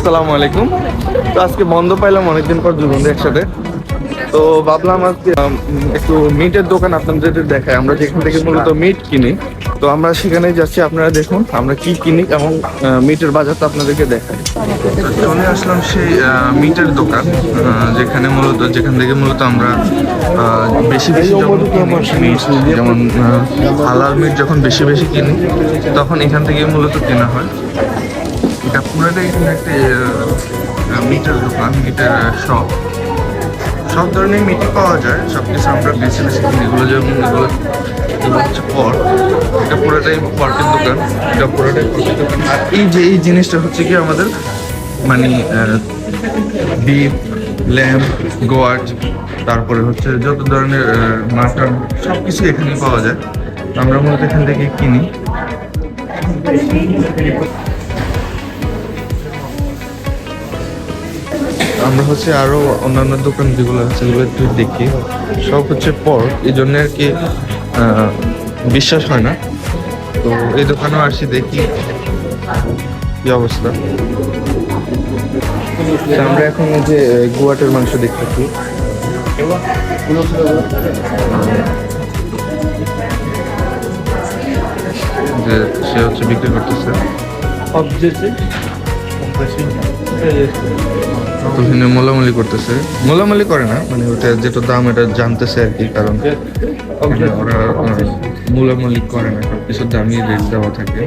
আসসালামু আলাইকুম। তো আজকে বন্ধ পাইলাম অনেকদিন পর দুই বন্ধু একসাথে। তো ভাবলাম আজকে একটু মিটের দোকান আপনাদের দেখায় আমরা যেখান থেকে মূলত মিট কিনি তো আমরা সেখানে যাচ্ছি আপনারা দেখুন আমরা কি কিনি এবং মিটের বাজারটা আপনাদেরকে দেখাই। চলে আসলাম সেই মিটের দোকান যেখানে মূলত যেখান থেকে মূলত আমরা বেশি বেশি যখন কিনি, যেমন হালাল মিট যখন বেশি বেশি কিনি তখন এখান থেকে মূলত কেনা হয়। এটা পুরোটাই এখানে একটা মিটার দোকান মিটার শপ সব ধরনের মিটই পাওয়া যায় সব কিছু আমরা বেছে বেছে এগুলো যেমন এগুলো হচ্ছে পট। এটা পুরোটাই পটের দোকান, এটা পুরোটাই পটের দোকান। আর এই যে, এই জিনিসটা হচ্ছে কি আমাদের মানে বিফ ল্যাম্প গোয়াট তারপরে হচ্ছে যত ধরনের মাটন সব কিছু এখানেই পাওয়া যায়। আমরা মূলত এখান থেকে কিনি। আমরা হচ্ছে আরও অন্যান্য দোকান যেগুলো আছে সেগুলো একটু দেখি। সব হচ্ছে পর এই জন্য আর কি বিশ্বাস হয় না। তো এই দোকানেও আসি দেখি কি অবস্থা। আমরা এখন এই যে গুয়াটের মাংস দেখতেছি। যে সে হচ্ছে বিক্রি করতেছে। এখানে মোলামুলি করতেছে। মোলামুলি করে না মানে ওটা যেটা দাম এটা জানতেছে আর কি কারণ ওরা মোলামুলি করে না সব কিছুর দামই রেট দেওয়া থাকে।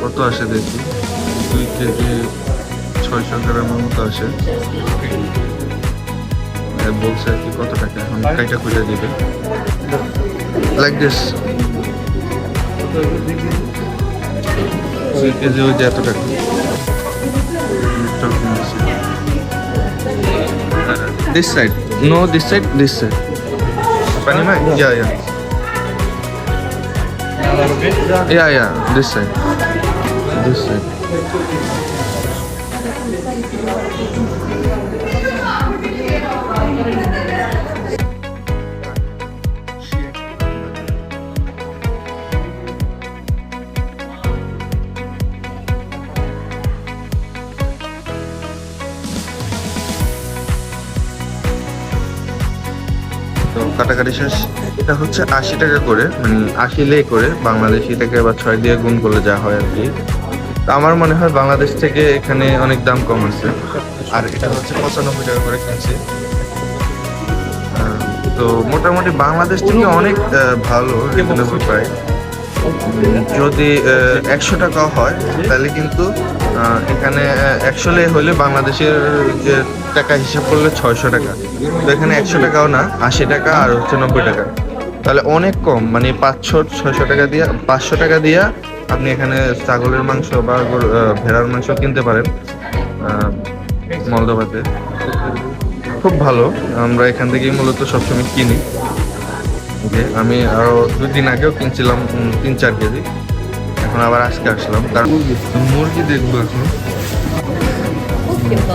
কত আসে দেখি? দুই কেজি ছয়শো গ্রামের মতো আসে। বলছে আর কি কত টাকা এখন কাইটা খুঁজে দিবে। লাইক দিস কেজি ওই যে এত টাকা this side no this side this side পানি মা ইয়া ইয়া ইয়া yeah this side this side কাটাকাটি শেষ। এটা হচ্ছে আশি টাকা করে মানে আশি লে করে বাংলাদেশি টাকা বা ছয় দিয়ে গুণ করলে যা হয় আর কি। আমার মনে হয় বাংলাদেশ থেকে এখানে অনেক দাম কম আছে। আর এটা হচ্ছে পঁচানব্বই টাকা করে কিনছি। তো মোটামুটি বাংলাদেশ থেকে অনেক ভালো রিজনেবল প্রাইস যদি একশো টাকা হয় তাহলে কিন্তু এখানে একশো লে হলে বাংলাদেশের যে টাকা হিসাব করলে ছয়শো টাকা। তো এখানে একশো টাকাও না আশি টাকা আর হচ্ছে নব্বই টাকা। তাহলে অনেক কম মানে পাঁচশো ছয়শো টাকা দিয়ে পাঁচশো টাকা দিয়ে আপনি এখানে ছাগলের মাংস বা ভেড়ার মাংস কিনতে পারেন আহ, মলদোবাতে খুব ভালো আমরা এখান থেকেই মূলত সবসময় কিনি। যে আমি আরও দুই দিন আগেও কিনছিলাম তিন চার কেজি। এখন আবার আজকে আসলাম, কারণ মুরগি দেখব এখন।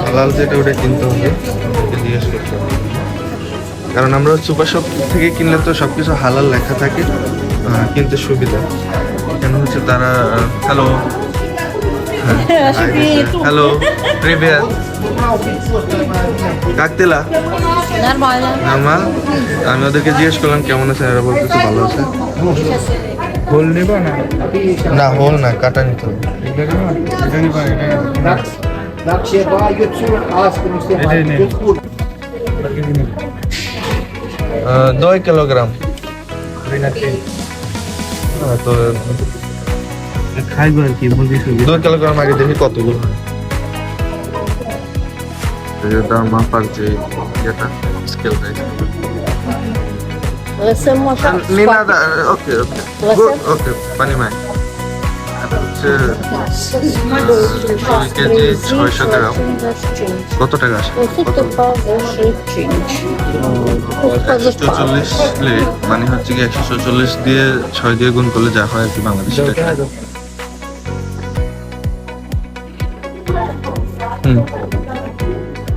হালাল যেটা ওটা কিনতে হবে জিজ্ঞেস করতে হবে। কারণ আমরা সুপার শপ থেকে কিনলে তো সবকিছু হালাল লেখা থাকে কিনতে সুবিধা। কেন হচ্ছে তারা হ্যালো হ্যালো রিভিয়া কাকতেলা নর্মাল আমি ওদেরকে জিজ্ঞেস করলাম কেমন আছে এরা বলতেছে ভালো আছে। হোল নেব না? না হোল না কাটা নিতে হবে। দুই কিলোগ্রাম। হ্যাঁ, তো খাইবো আর কি মুরগি সুরগি দুই কিলোগ্রাম আগে দেখি কতগুলো হয়। এটা। মাপার যে স্কেল ওকে ওকে। ওকে পানি মাই। হচ্ছে দুই কেজি ছয়শো গ্রাম। কত টাকা আসে? একশো চল্লিশ প্লেট মানে হচ্ছে কি একশো চল্লিশ দিয়ে ছয় দিয়ে গুণ করলে যা হয় আর কি বাংলাদেশে টাকা।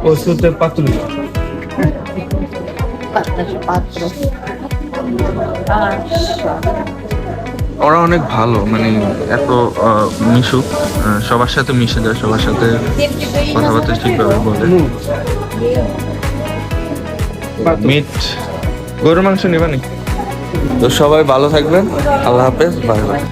ওষুধের পাতুলি Quattro. ওরা অনেক ভালো মানে এত মিশুক সবার সাথে মিশে যায় সবার সাথে কথাবার্তা ঠিকভাবে বলে। মিট গরুর মাংস নিবানি তো সবাই ভালো থাকবেন। আল্লাহ হাফেজ বাই বাই।